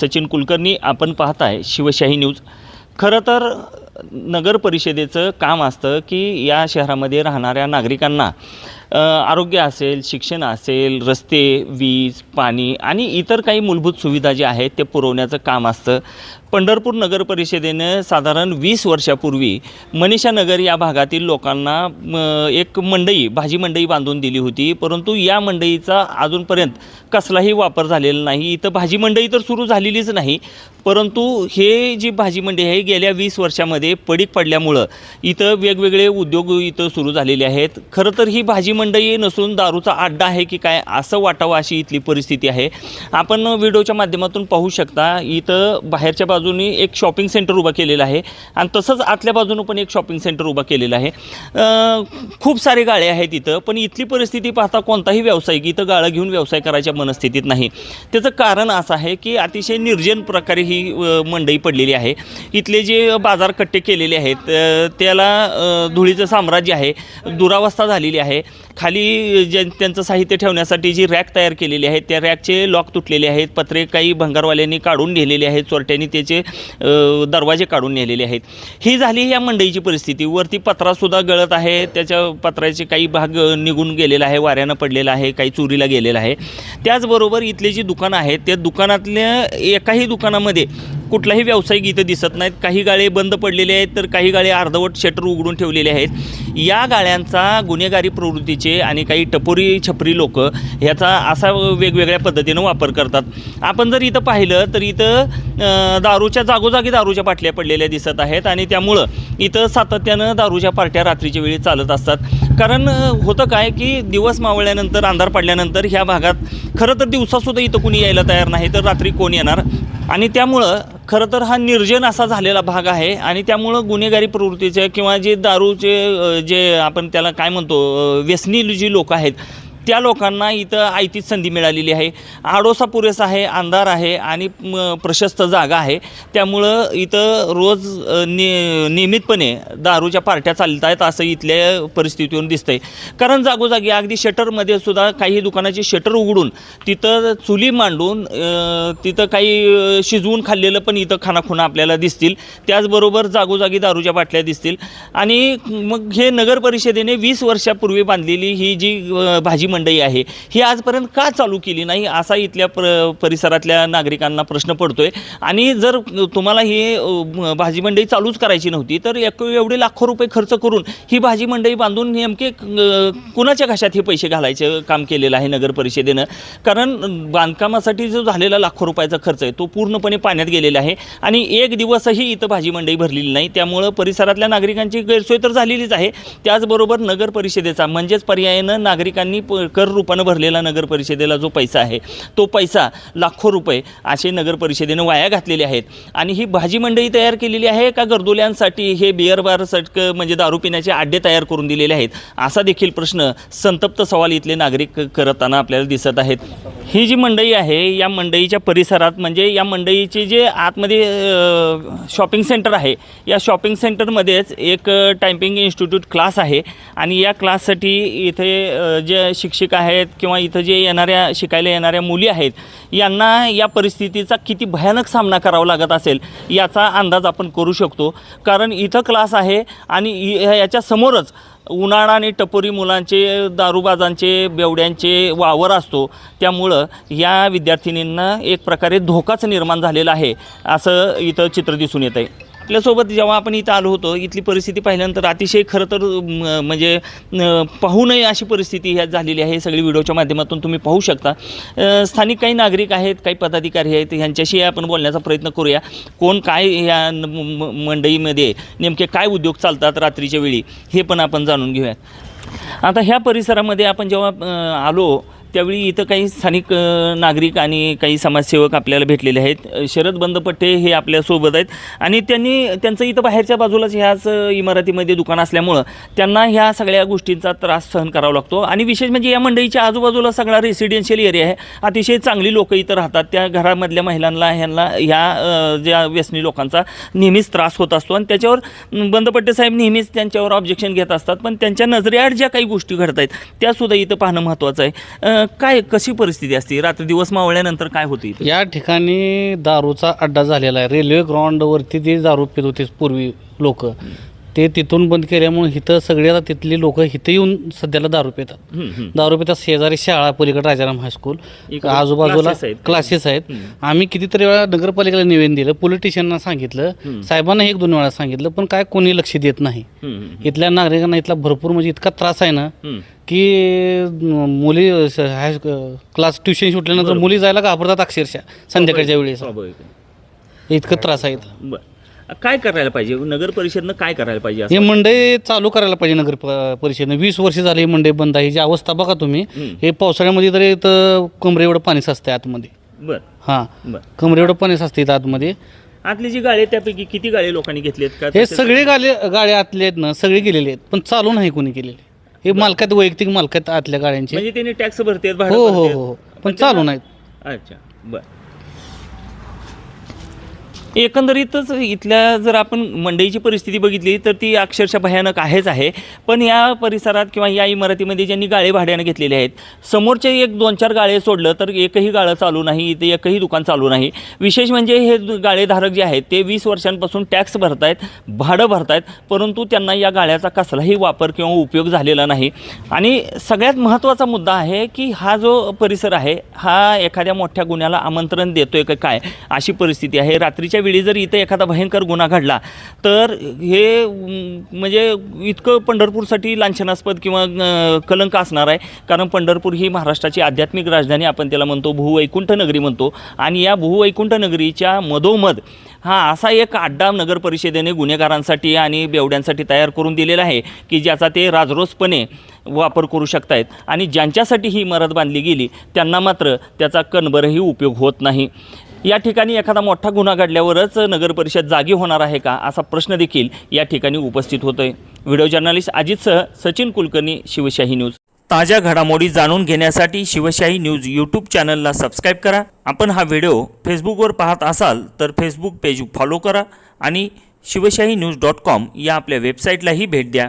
सचिन कुलकर्णी आपण पाहताय शिवशाही न्यूज. खरं तर नगर परिषदेचं काम असतं की या शहरामध्ये राहणाऱ्या नागरिकांना आरोग्य असेल शिक्षण असेल रस्ते वीज पाणी आणि इतर काही मूलभूत सुविधा ज्या आहेत ते पुरवण्याचं काम असतं. पंढरपूर नगर परिषदेनं साधारण वीस वर्षापूर्वी मनीषा नगर या भागातील लोकांना एक मंडई भाजी मंडई बांधून दिली होती. परंतु या मंडईचा अजूनपर्यंत कसलाही वापर झालेला नाही. इथं भाजी मंडई तर सुरू झालेलीच नाही. परंतु हे जी भाजी मंडई आहे गेल्या वीस वर्षामध्ये पडीक पडल्यामुळं इथं वेगवेगळे उद्योग इथं सुरू झालेले आहेत. खरं तर ही भाजी मंडई नसून दारूचा अड्डा आहे की काय असं वाटावं अशी इथली परिस्थिती आहे. आपण व्हिडिओच्या माध्यमातून पाहू शकता इथं बाहेरच्या बाजूनी एक शॉपिंग सेंटर उभं केलेलं आहे आणि तसंच आतल्या बाजूनं पण एक शॉपिंग सेंटर उभं केलेलं आहे. खूप सारे गाळे आहेत इथं पण इथली परिस्थिती पाहता कोणताही व्यावसायिक इथं गाळं घेऊन व्यवसाय करायच्या मनस्थितीत नाही. त्याचं कारण असं आहे की अतिशय निर्जन प्रकारे ही मंडई पडलेली आहे. इथले जे बाजारकट्टे केलेले आहेत त्याला धुळीचं साम्राज्य आहे दुरावस्था झालेली आहे. खाली जे त्यांचं साहित्य ठेवण्यासाठी जी रॅक तयार केलेली आहे त्या रॅकचे लॉक तुटलेले आहेत पत्रे काही भंगारवाल्यांनी काढून नेलेले आहेत चोरट्यांनी त्याचे दरवाजे काढून नेलेले आहेत. ही झाली या मंडईची परिस्थिती. वरती पत्रासुद्धा गळत आहे त्याच्या पत्राचे काही भाग निघून गेलेला आहे वाऱ्यानं पडलेला आहे काही चोरीला गेलेला आहे. त्याचबरोबर इथले जी दुकानं आहेत त्या दुकानातल्या एकाही दुकानामध्ये कुठलाही व्यावसायिक इथं दिसत नाहीत. काही गाळे बंद पडलेले आहेत तर काही गाळे अर्धवट शटर उघडून ठेवलेले आहेत. या गाळ्यांचा गुन्हेगारी प्रवृत्तीचे आणि काही टपोरी छपरी लोक ह्याचा असा वेगवेगळ्या पद्धतीनं वापर करतात. आपण जर इथं पाहिलं तर इथं दारूच्या जागोजागी दारूच्या बाटल्या पडलेल्या दिसत आहेत आणि त्यामुळं इथं सातत्यानं दारूच्या पार्ट्या रात्रीच्या वेळी चालत असतात. कारण होतं काय की दिवस मावळल्यानंतर अंधार पडल्यानंतर ह्या भागात खरं तर दिवसासुद्धा इथं कुणी यायला तयार नाही तर रात्री कोण येणार? आणि त्यामुळं खरं तर हा निर्जन असा झालेला भाग आहे आणि त्यामुळं गुन्हेगारी प्रवृत्तीचे किंवा जे दारूचे जे आपण त्याला काय म्हणतो व्यसनी जी लोक आहेत त्या लोकांना इथं आयतीच संधी मिळालेली आहे. आडोसा पुरेसा आहे अंधार आहे आणि म, प्रशस्त जागा आहे. त्यामुळं इथं रोज नि नियमितपणे दारूच्या पार्ट्या चालत आहेत असं इथल्या परिस्थितीवरून दिसतंय. कारण जागोजागी अगदी शटरमध्ये सुद्धा काही दुकानाची शटर उघडून तिथं चुली मांडून तिथं काही शिजवून खाल्लेलं पण इथं खानाखुणा आपल्याला दिसतील. त्याचबरोबर जागोजागी दारूच्या बाटल्या दिसतील. आणि मग हे नगर परिषदेने वीस वर्षापूर्वी बांधलेली ही जी भाजी मंडई आहे. ही आजपर्यंत का चालू केली नाही असा इथल्या प्र परिसरातल्या नागरिकांना प्रश्न पडतोय. आणि जर तुम्हाला ही भाजी मंडई चालूच करायची नव्हती तर एक एवढे लाखो रुपये खर्च करून ही भाजी मंडई बांधून नेमके कुणाच्या घशात हे पैसे घालायचं काम केलेलं आहे नगर परिषदेनं? कारण बांधकामासाठी जो झालेला लाखो रुपयाचा खर्च आहे तो पूर्णपणे पाण्यात गेलेला आहे. आणि एक दिवसही इथं भाजी मंडई भरलेली नाही. त्यामुळं परिसरातल्या नागरिकांची गैरसोय तर झालेलीच आहे. त्याचबरोबर नगर परिषदेचा म्हणजेच पर्यायानं नागरिकांनी प कर रूपानं भरलेला नगर परिषदेला जो पैसा आहे तो पैसा लाखो रुपये असे नगर परिषदेनं वाया घातलेले आहेत. आणि ही भाजी मंडई तयार केलेली आहे का गर्दुल्यांसाठी हे बिअर बार सटकं म्हणजे दारू पिण्याचे आड्डे तयार करून दिलेले आहेत? असा देखील प्रश्न संतप्त सवाल इथले नागरिक करताना आपल्याला दिसत आहेत. ही जी मंडई आहे या मंडईच्या परिसरात म्हणजे या मंडईचे जे आतमध्ये शॉपिंग सेंटर आहे या शॉपिंग सेंटरमध्येच एक टायपिंग इन्स्टिट्यूट क्लास आहे. आणि या क्लाससाठी इथे जे शिक्षण शिक्षक आहेत किंवा इथं जे येणाऱ्या शिकायला येणाऱ्या मुली आहेत यांना या परिस्थितीचा किती भयानक सामना करावा लागत असेल याचा अंदाज आपण करू शकतो. कारण इथं क्लास आहे आणि याच्यासमोरच उन्हाळा आणि टपोरी मुलांचे दारूबाजांचे बेवड्यांचे वावर असतो. त्यामुळं या विद्यार्थिनींना एक प्रकारे धोकाच निर्माण झालेला आहे असं इथं चित्र दिसून येतं आहे आपल्यासोबत जेव्हा आपण इथं आलो होतो इथली परिस्थिती पाहिल्यानंतर अतिशय खरं तर म्हणजे पाहू नये अशी परिस्थिती ह्यात झालेली आहे. सगळी व्हिडिओच्या माध्यमातून तुम्ही पाहू शकता. स्थानिक काही नागरिक आहेत काही पदाधिकारी आहेत ह्यांच्याशी आपण बोलण्याचा प्रयत्न करूया. कोण काय ह्या मंडईमध्ये नेमके काय उद्योग चालतात रात्रीच्या वेळी हे पण आपण जाणून घेऊयात. आता ह्या परिसरामध्ये आपण जेव्हा आलो त्यावेळी इथं काही स्थानिक नागरिक आणि काही समाजसेवक आपल्याला भेटलेले आहेत. शरद बंदपट्टे हे आपल्यासोबत आहेत. आणि त्यांनी त्यांचं इथं बाहेरच्या बाजूलाच ह्याच इमारतीमध्ये दुकान असल्यामुळं त्यांना ह्या सगळ्या गोष्टींचा त्रास सहन करावा लागतो. आणि विशेष म्हणजे या मंडईच्या आजूबाजूला सगळा रेसिडेन्शियल एरिया आहे. अतिशय चांगली लोक इथं राहतात. त्या घरामधल्या महिलांना ह्यांना ह्या ज्या व्यसनी लोकांचा नेहमीच त्रास होत असतो. आणि त्याच्यावर बंदपट्टे साहेब नेहमीच त्यांच्यावर ऑब्जेक्शन घेत असतात. पण त्यांच्या नजरेआड ज्या काही गोष्टी घडत आहेत त्यासुद्धा इथं पाहणं महत्त्वाचं आहे. काय कशी परिस्थिती असते? रात्र दिवस मावळल्यानंतर काय होते या ठिकाणी दारूचा अड्डा झालेला आहे. रेल्वे ग्राउंडवरती ते दारू पित होते पूर्वी लोक. ते तिथून बंद केल्यामुळे इथं सगळे आता तिथली लोक इथं येऊन सध्याला दारू पितात. दारू पितात शेजारी शाळा पलीकडे राजाराम हायस्कूल आजूबाजूला. क्लासेस आहेत. आम्ही कितीतरी वेळा नगरपालिकेला निवेदन दिलं पोलिटिशियनना सांगितलं. साहेबांना एक दोन वेळा सांगितलं पण काय कोणी लक्ष देत नाही इथल्या नागरिकांना इथला भरपूर म्हणजे इतका त्रास आहे ना. की मुली हाय क्लास ट्युशन सुटल्यानंतर. मुली जायला घाबरतात अक्षरशः संध्याकाळच्या वेळेस. इतकं त्रास आहे काय करायला पाहिजे? नगर परिषदनं काय करायला पाहिजे हे असं? मंडई चालू करायला पाहिजे नगर प- परिषदेनं. वीस वर्ष झाली ही मंडई बंद आहे. ही जी अवस्था बघा तुम्ही हम्म. हे पावसाळ्यामध्ये तरी इथं कमरे एवढं पाणी साचतंय आतमध्ये. बरं. हां. बरं. कमरे एवढं पाणी साचतं इथं आतमध्ये. आतली जी गाडी आहे त्यापैकी किती गाडी लोकांनी घेतलीत का? हे सगळे गाले गाड्या आतले आहेत ना सगळे गेलेले आहेत. पण चालू नाही कोणी केलेले. हे मालकात वैयक्तिक मालकात आतल्या गाड्यांचे म्हणजे त्यांनी टॅक्स भरतेत भाडं हो हो भरतेत. हो. पण चालू नाहीत. अच्छा. बर. एकंदरीतच इथल्या जर आपण मंडईची परिस्थिती बघितली तर ती अक्षरशः भयानक आहेच आहे. पण या परिसरात किंवा या इमारतीमध्ये ज्यांनी गाळे भाड्यानं घेतलेले आहेत समोरचे एक दोन चार गाळे सोडलं तर एकही गाळं चालू नाही इथे एकही दुकान चालू नाही. विशेष म्हणजे हे गाळेधारक जे आहेत ते वीस वर्षांपासून टॅक्स भरतायत भाडं भरतायत परंतु त्यांना या गाळ्याचा कसलाही वापर किंवा उपयोग झालेला नाही. आणि सगळ्यात महत्त्वाचा मुद्दा आहे की हा जो परिसर आहे हा एखाद्या मोठ्या गुन्ह्याला आमंत्रण देतोय का काय अशी परिस्थिती आहे. रात्रीच्या वेळी जर इथं एखादा भयंकर गुन्हा घडला तर हे म्हणजे इतकं पंढरपूरसाठी लांछनास्पद किंवा कलंक असणार आहे. कारण पंढरपूर ही महाराष्ट्राची आध्यात्मिक राजधानी आपण त्याला म्हणतो भूवैकुंठ नगरी म्हणतो. आणि या भूवैकुंठ नगरीच्या मधोमध हा असा एक अड्डा नगर परिषदेने गुन्हेगारांसाठी आणि बेवड्यांसाठी तयार करून दिलेला आहे की ज्याचा ते राजरोसपणे वापर करू शकतायत. आणि ज्यांच्यासाठी ही इमारत बांधली गेली त्यांना मात्र त्याचा कणभरही उपयोग होत नाही. या ठिकाणी एखादा मोठा गुन्हा घडल्यावरच नगरपरिषद जागी होणार आहे का असा प्रश्न देखील या ठिकाणी उपस्थित होतोय. व्हिडिओ जर्नलिस्ट अजितसह सचिन कुलकर्णी शिवशाही न्यूज. ताज्या घडामोडी जाणून घेण्यासाठी शिवशाही न्यूज यूट्यूब चॅनलला सबस्क्राईब करा. आपण हा व्हिडिओ फेसबुकवर पाहत असाल तर फेसबुक पेज फॉलो करा आणि शिवशाही न्यूज डॉट कॉम या आपल्या वेबसाईटलाही भेट द्या.